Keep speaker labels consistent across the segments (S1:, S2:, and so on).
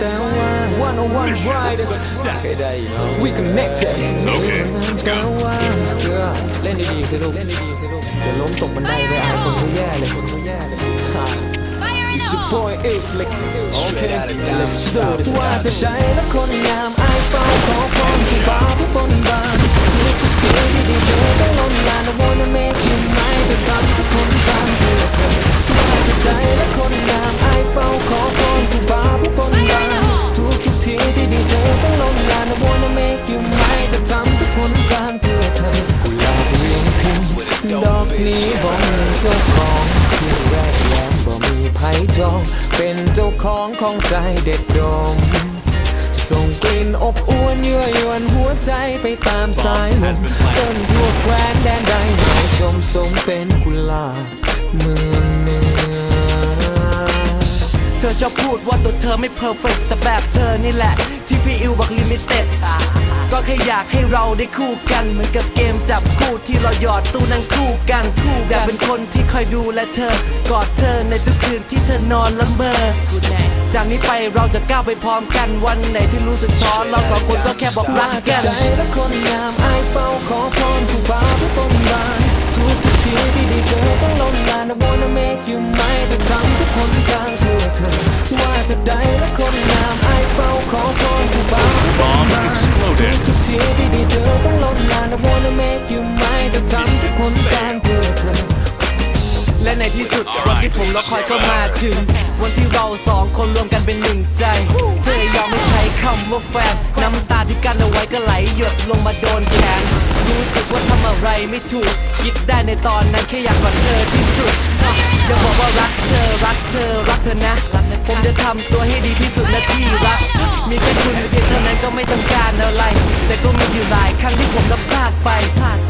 S1: แต่ว่า one on one ride เคยได้เนาะ we connected แต่ว่าเชื่อเล่นดีๆสิลูกเล่นดีๆสิลูกเดี๋ยวล้มตกบันไดไปอายคนเขาแย่เลยคนเขาแย่เลย It's your boy is like okay let's do this ว่าจะได้และคนงามไอายเฝ้าขอพรผู้บ่าวผู้บนบานทุกทุกทีที่ได้เจอต้องล้นลาน I wanna make you mine จะทำ ดอกนี้บอกเจ้าของคือแรกแย้มบ่มีไผจอง เป็นเจ้าของของใจเด็ดดม ส่งกลิ่นอบอวนยั่วยวนหัวใจไปตามสายลมต้นทั่วแคว้นแดนใดให้ชมสมเป็นกุหลาบเมืองเนือ
S2: เธอชอบพูดว่าตัวเธอไม่เพอร์เฟกแต่แบบเธอนี่แหละ ที่พี่อิวบอกลิมิเต็ด ก็แค่อยากให้เราได้คู่กัน เหมือนกับเกมจับคู่ที่เราหยอดตู้นั่งคู่กันคู่อยากเป็นคนที่คอยดูแลเธอ กอดเธอในทุกคืนที่เธอนอนละเมอจากนี้ไปเราจะก้าวไปพร้อมกันวันไหนที่รู้สึกท้อเราสองคนก็แค่บอกรักกัน
S1: ใจและคนงามไอายเฝ้าขอพรผู้บ่าวผู้บนบานทุกทุกทีที่ได้เจอต้องล้นลาน I wanna make you mine จะทำทุกคนทางเพื่อเธอว่าจะได้านทุกทุกทีที่ได้เจอต้องล้นลาน I wanna make you mine จะทำทุกคนทางเพื่อเธอ
S2: และในที่สุดวันที่ผมรอคอยก็มาถึง วันที่เราสองคนรวมกันเป็นหนึ่งใจ เธอยอมไม่ใช้คำว่าแฟนน้ำตาที่กั้นเอาไว้ก็ไหลหยดลงมาโดนแขนรู้สึกว่าทำอะไรไม่ถูก คิดได้ในตอนนั้นแค่อยากกอดเธอที่สุดอย่าบอกว่ารักเธอรักเธอรักเธอนะ ผมจะทำตัวให้ดีที่สุดนะที่รักมี อยู่หลายครั้งที่ผมรับพลาดไป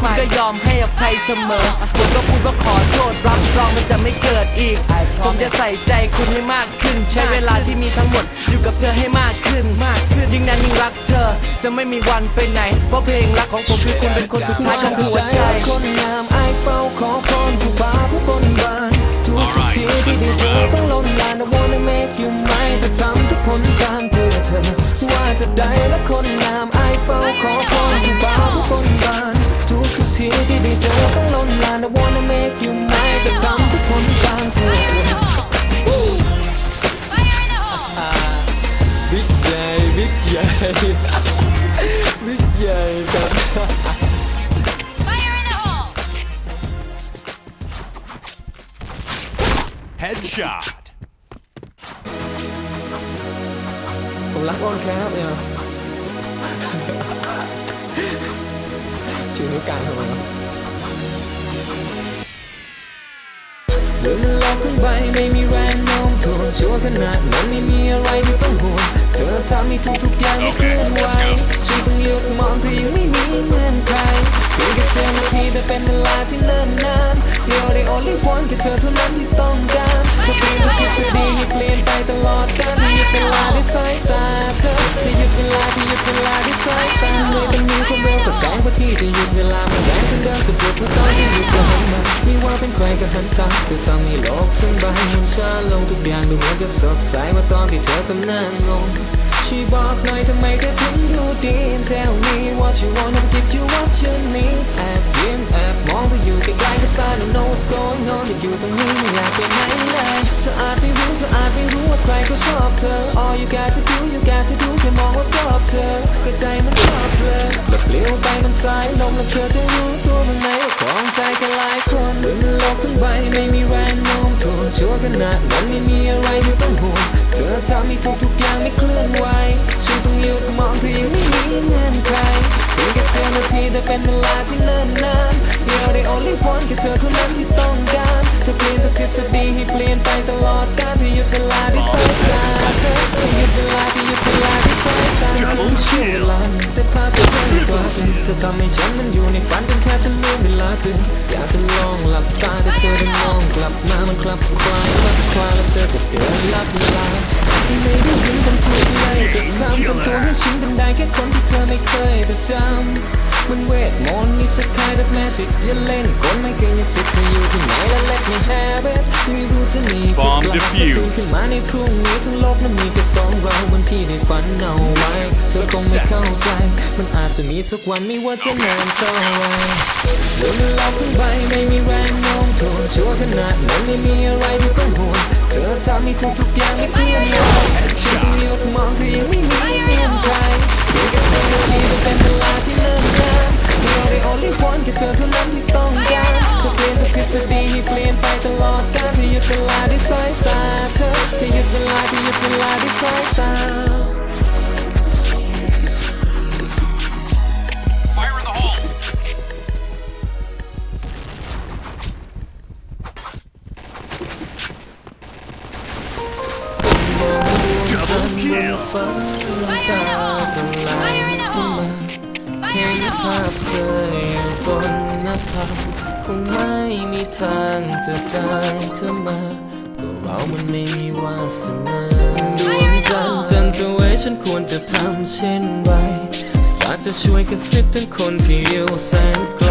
S2: คุณก็ยอมให้อภัยเสมอผมก็พูดว่าขอโทษรับรองมันจะไม่เกิดอีก ผมจะใส่ใจคุณให้มากขึ้น ใช้เวลาที่มีทั้งหมด อยู่กับเธอให้มากขึ้นมากขึ้นยิ่งนานยิ่งรักเธอ จะไม่มีวันไปไหน เพราะเพลงรักของผมคือคุณเป็นคนสุดท้ายของหัวใจ
S1: คนงามไอเฝ้าขอพรผู้บ่าวผู้บนบานทุกทีที่ได้เจอต้องล้นลาน I wanna make you mine จะทำทุกคนตามเพื่อเธอ ว่าจะได้และคนงาม ต้องล้นลาน I wanna make you mine จะทำทุกคนตามเพื่อเธอ บิ๊กใหญ่บิ๊กใหญ่บิ๊กใหญ่ครับ
S3: Headshot.
S1: ผมรักอ้อนแคบเนี่ยชูนิ้วกลางทำไม วะเดินโลกทั้งใบไม่มีแรงโน้มถ่วงชั่วขนาดนั้นไม่มีอะไรที่ต้องห่วงเธอทำให้ทุกทุกๆอย่างไม่เคลื่อนไหวฉันต้องเลือกมองเธอยังไม่มีเงื่อนไขเพียงแค่เสี้ยวนาทีแต่เป็นเวลาที่เนิ่นนาน You're the only one แค่เธอเท่านั้นที่ต้อง ด้วยสายตาเธอที่หยุดเวลาที่หยุดเวลาด้วยสายตาเลยเป็นมีความเร็วกว่าแสงกว่าที่จะหยุดเวลามันแรงจนเดินสะดุดเมื่อตอนที่หยุดก็หันมาไม่ว่าเป็นใครก็หันตาเธอทำให้โลกทั้งใบมันชาลงทุกอย่างดูเหมือนจะสดใสเมื่อตอนที่เธอทำหน้างงช่วยบอกหน่อยทำไมเธอถึงดูดี Tell me what you want and give you what มันสายลมแล้วเธอจะรู้ตัวมันไหมว่าของใจกันหลายคนบนโลกทั้งใบไม่มีแรงโน้มถ่วงชั่วขนาดนั้นไม่มีอะไรที่ต้องห่วงเธอทำให้ทุกทุกๆอย่างไม่เคลื่อนไหวฉันต้องหยุดมองเธอยังไม่มีเงื่อนไขเพียงแค่เสี้ยวนาทีแต่เป็นเวลาที่เนิ่นนาน You're the only one แค่เธอเท่านั้นที่ต้องการเธอเปลี่ยนทุกทฤษฎีให้เปลี่ยนไปตลอดกาลที่หยุดเวลาด้วยสายตาเธอหยุดเวลาที่หยุดเวลาด้วยสายตาไม่ช่วยเวลาาพเป็นแค่ในกว่าเธอทำให้ฉันมันอยู่ในฝันจนแทบจะลืมเวลาคืนอยากจะลองหลับตาแต่เธอได้มองกลับมามันกลับคลายลับคลายแล้วเธอก็เดินลับลาไม่ได้ยินคำพูดเลยแต่คำเป็นตัวให้ฉันเป็นได้แค่คนที่เธอไม่เคยประจำมันเวทมนต์ สกายแบบแมจิกอย่าเล่นกลไม่เกรงอย่าสิทธิ์เธออยู่ที่ไหนและ let me have it ไม่รู้จะมีกี่
S3: Bomb
S1: กลับ
S3: defused
S1: ตื่นขึ้นมาในพรุ่งนี้ทั้งโลกนั้นมีแค่สองเราบนที่นเอาไว้ เธอคงไม่เข้าใจ มันอาจจะมีสักวันไม่ว่าจะนานเท่าไหรโดนหลอกทั้งใบไม่มีแรงโน้มถ่วงชัวร์ขนาดนั้นไม่มีอะไรที่ต้องห่วงเธอทำให้ทุกทุกๆอย่างไม่เคลื่อนไหวฉันต้อ คงไม่มีทางจะได้เธอมาก็เรามันไม่มีวาสนาดวงจันทร์จันทร์จะไว้ฉันควรจะทำเช่นไรฝากจะช่วยกระซิบถึงคนที่อยู่แสนไกล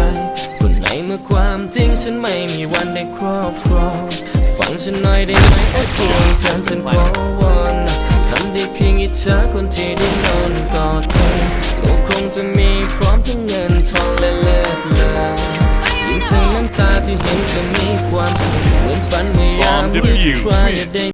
S1: คนไหนเมื่อความจริงฉันไม่มีวันได้ครอบครองฟังฉันหน่อยได้ไหมโอ้ดวงจันทร์ฉันขอวอน ทำได้เพียงอิจฉาคนที่ได้นอนกอดเธอโลกคงจะมีพร้อมทั้งเงินทองและเลือดเลือยิ่งถึงน้ำตาที่เห็นจะมีความสุขเหมือนฝันเมื่อยาม
S3: Bomb
S1: ที่
S3: defused.
S1: ใครได้